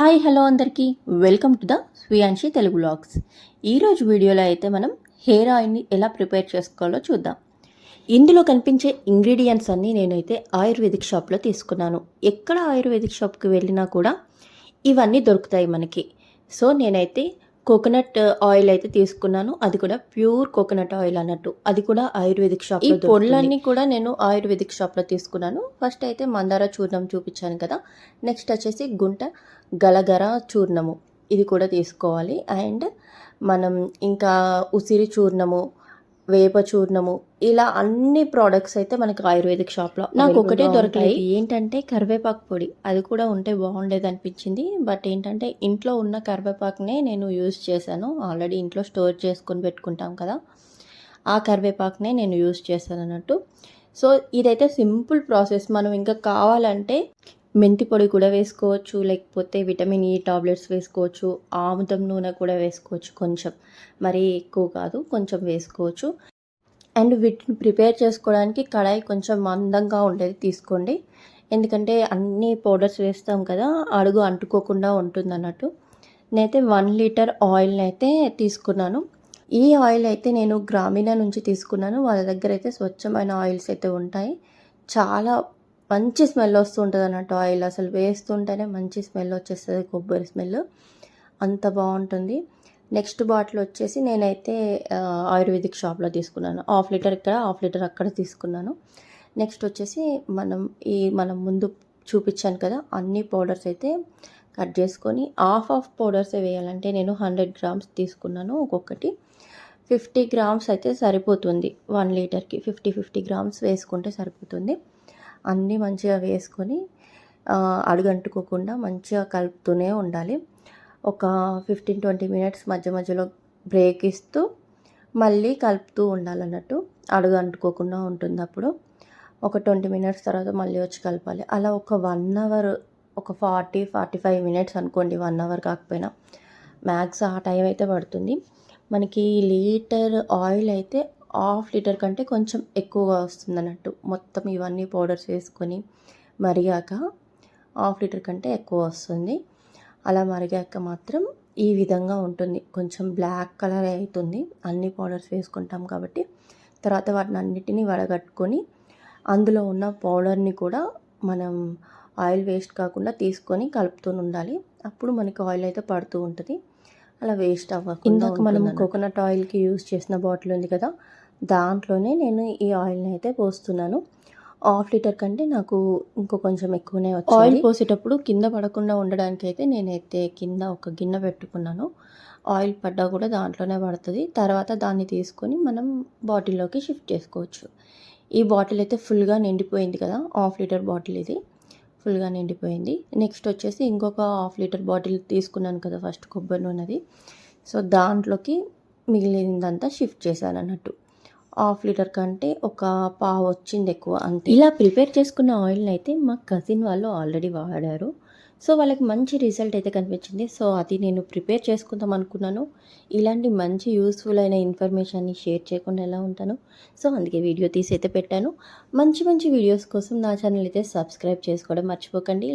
Hi hello అందరికీ. Welcome to the Swiyanshi Telugu blogs ఈరోజు వీడియోలో అయితే మనం హెయిర్ ఆయిల్ని ఎలా ప్రిపేర్ చేసుకోవాలో చూద్దాం. ఇందులో కనిపించే ఇంగ్రీడియంట్స్ అన్నీ నేనైతే ఆయుర్వేదిక్ షాప్లో తీసుకున్నాను. ఎక్కడ ఆయుర్వేదిక్ షాప్కి వెళ్ళినా కూడా ఇవన్నీ దొరుకుతాయి మనకి. సో నేనైతే కోకోనట్ ఆయిల్ అయితే తీసుకున్నాను. అది కూడా ప్యూర్ కోకోనట్ ఆయిల్ అన్నట్టు. అది కూడా ఆయుర్వేదిక్ షాప్ ఈ పొడులన్నీ కూడా నేను ఆయుర్వేదిక్ షాప్లో తీసుకున్నాను. ఫస్ట్ అయితే మందార చూర్ణం చూపించాను కదా. నెక్స్ట్ వచ్చేసి గుంట గలగర చూర్ణము. ఇది కూడా తీసుకోవాలి. అండ్ మనం ఇంకా ఉసిరి చూర్ణము వేప చూర్ణము ఇలా అన్ని ప్రోడక్ట్స్ అయితే మనకి ఆయుర్వేదిక్ షాప్లో నాకు ఒకటే దొరకాయి ఏంటంటే కరివేపాకు పొడి అది కూడా ఉంటే బాగుండేది అనిపించింది బట్ ఏంటంటే ఇంట్లో ఉన్న కరివేపాకునే నేను యూజ్ చేశాను. ఆల్రెడీ ఇంట్లో స్టోర్ చేసుకొని పెట్టుకుంటాం కదా. ఆ కరివేపాకునే నేను యూజ్ చేశాను అన్నట్టు. సో ఇదైతే సింపుల్ ప్రాసెస్ మనం ఇంకా కావాలంటే మెంతి పొడి కూడా వేసుకోవచ్చు లేకపోతే విటమిన్ ఈ టాబ్లెట్స్ వేసుకోవచ్చు ఆముదం నూనె కూడా వేసుకోవచ్చు కొంచెం. మరీ ఎక్కువ కాదు కొంచెం వేసుకోవచ్చు. అండ్ వీటిని ప్రిపేర్ చేసుకోవడానికి కడాయి కొంచెం మందంగా ఉండేది తీసుకోండి. ఎందుకంటే అన్ని పౌడర్స్ వేస్తాం కదా అడుగు అంటుకోకుండా ఉంటుంది అన్నట్టు నేనైతే వన్ లీటర్ ఆయిల్ని అయితే తీసుకున్నాను. ఈ ఆయిల్ అయితే నేను గ్రామీణ నుంచి తీసుకున్నాను. వాళ్ళ దగ్గర అయితే స్వచ్ఛమైన ఆయిల్స్ అయితే ఉంటాయి. చాలా మంచి స్మెల్ వస్తుంటుంది అన్నట్టు ఆయిల్ అసలు వేస్తుంటేనే మంచి స్మెల్ వచ్చేస్తుంది కొబ్బరి స్మెల్. అంత బాగుంటుంది. నెక్స్ట్ బాటిల్ వచ్చేసి నేనైతే ఆయుర్వేదిక్ షాప్లో తీసుకున్నాను. హాఫ్ లీటర్ ఇక్కడ హాఫ్ లీటర్ అక్కడ తీసుకున్నాను. నెక్స్ట్ వచ్చేసి మనం ఈ మనం ముందు చూపించాను కదా అన్ని పౌడర్స్ అయితే కట్ చేసుకొని హాఫ్ ఆఫ్ పౌడర్స్ వేయాలంటే నేను హండ్రెడ్ గ్రామ్స్ తీసుకున్నాను ఒక్కొక్కటి. ఫిఫ్టీ గ్రామ్స్ అయితే సరిపోతుంది వన్ లీటర్కి. ఫిఫ్టీ ఫిఫ్టీ గ్రామ్స్ వేసుకుంటే సరిపోతుంది. అన్నీ మంచిగా వేసుకొని అడుగంటుకోకుండా మంచిగా కలుపుతూనే ఉండాలి. ఒక ఫిఫ్టీన్ ట్వంటీ మినిట్స్ మధ్య మధ్యలో బ్రేక్ ఇస్తూ మళ్ళీ కలుపుతూ ఉండాలన్నట్టు అడుగు అంటుకోకుండా ఉంటుంది అప్పుడు. ఒక ట్వంటీ మినిట్స్ తర్వాత మళ్ళీ వచ్చి కలపాలి. అలా ఒక వన్ అవర్ ఒక ఫార్టీ ఫార్టీ ఫైవ్ మినిట్స్ అనుకోండి వన్ అవర్ కాకపోయినా. మ్యాక్స్ ఆ టైం అయితే పడుతుంది. మనకి లీటర్ ఆయిల్ అయితే హాఫ్ లీటర్ కంటే కొంచెం ఎక్కువగా వస్తుంది అన్నట్టు మొత్తం ఇవన్నీ పౌడర్స్ వేసుకొని మరిగాక హాఫ్ లీటర్ కంటే ఎక్కువ వస్తుంది. అలా మరిగాక మాత్రం ఈ విధంగా ఉంటుంది. కొంచెం బ్లాక్ కలర్ అవుతుంది. అన్ని పౌడర్స్ వేసుకుంటాం కాబట్టి తర్వాత వాటిని అన్నిటినీ వడగట్టుకొని అందులో ఉన్న పౌడర్ని కూడా మనం ఆయిల్ వేస్ట్ కాకుండా తీసుకొని కలుపుతూ ఉండాలి. అప్పుడు మనకి ఆయిల్ అయితే పడుతూ ఉంటుంది. అలా వేస్ట్ అవ్వకుండా ఇందాక మనం కోకోనట్ ఆయిల్కి యూజ్ చేసిన బాటిల్ ఉంది కదా దాంట్లోనే నేను ఈ ఆయిల్ని అయితే పోస్తున్నాను. హాఫ్ లీటర్ కంటే నాకు ఇంకో కొంచెం ఎక్కువనే వచ్చింది. ఆయిల్ పోసేటప్పుడు కింద పడకుండా ఉండడానికి అయితే నేనైతే కింద ఒక గిన్నె పెట్టుకున్నాను. ఆయిల్ పడ్డా కూడా దాంట్లోనే పడుతుంది. తర్వాత దాన్ని తీసుకొని మనం బాటిల్లోకి షిఫ్ట్ చేసుకోవచ్చు. ఈ బాటిల్ అయితే ఫుల్గా నిండిపోయింది కదా హాఫ్ లీటర్ బాటిల్ ఇది. ఫుల్గా నిండిపోయింది. నెక్స్ట్ వచ్చేసి ఇంకొక హాఫ్ లీటర్ బాటిల్ తీసుకున్నాను కదా ఫస్ట్ కొబ్బరి నూనెది. సో దాంట్లోకి మిగిలిందంతా షిఫ్ట్ చేశాను అన్నట్టు హాఫ్ లీటర్ కంటే ఒక పావు వచ్చింది ఎక్కువ అంతే. ఇలా ప్రిపేర్ చేసుకున్న ఆయిల్ని అయితే మా కజిన్ వాళ్ళు ఆల్రెడీ వాడారు. సో వాళ్ళకి మంచి రిజల్ట్ అయితే కనిపించింది. సో అది నేను ప్రిపేర్ చేసుకుందాం అనుకున్నాను. ఇలాంటి మంచి యూస్ఫుల్ అయిన ఇన్ఫర్మేషన్ని షేర్ చేయకుండా ఎలా ఉంటాను? సో అందుకే వీడియో తీసి అయితే పెట్టాను. మంచి మంచి వీడియోస్ కోసం నా ఛానల్ అయితే సబ్స్క్రైబ్ చేసుకోవడం మర్చిపోకండి.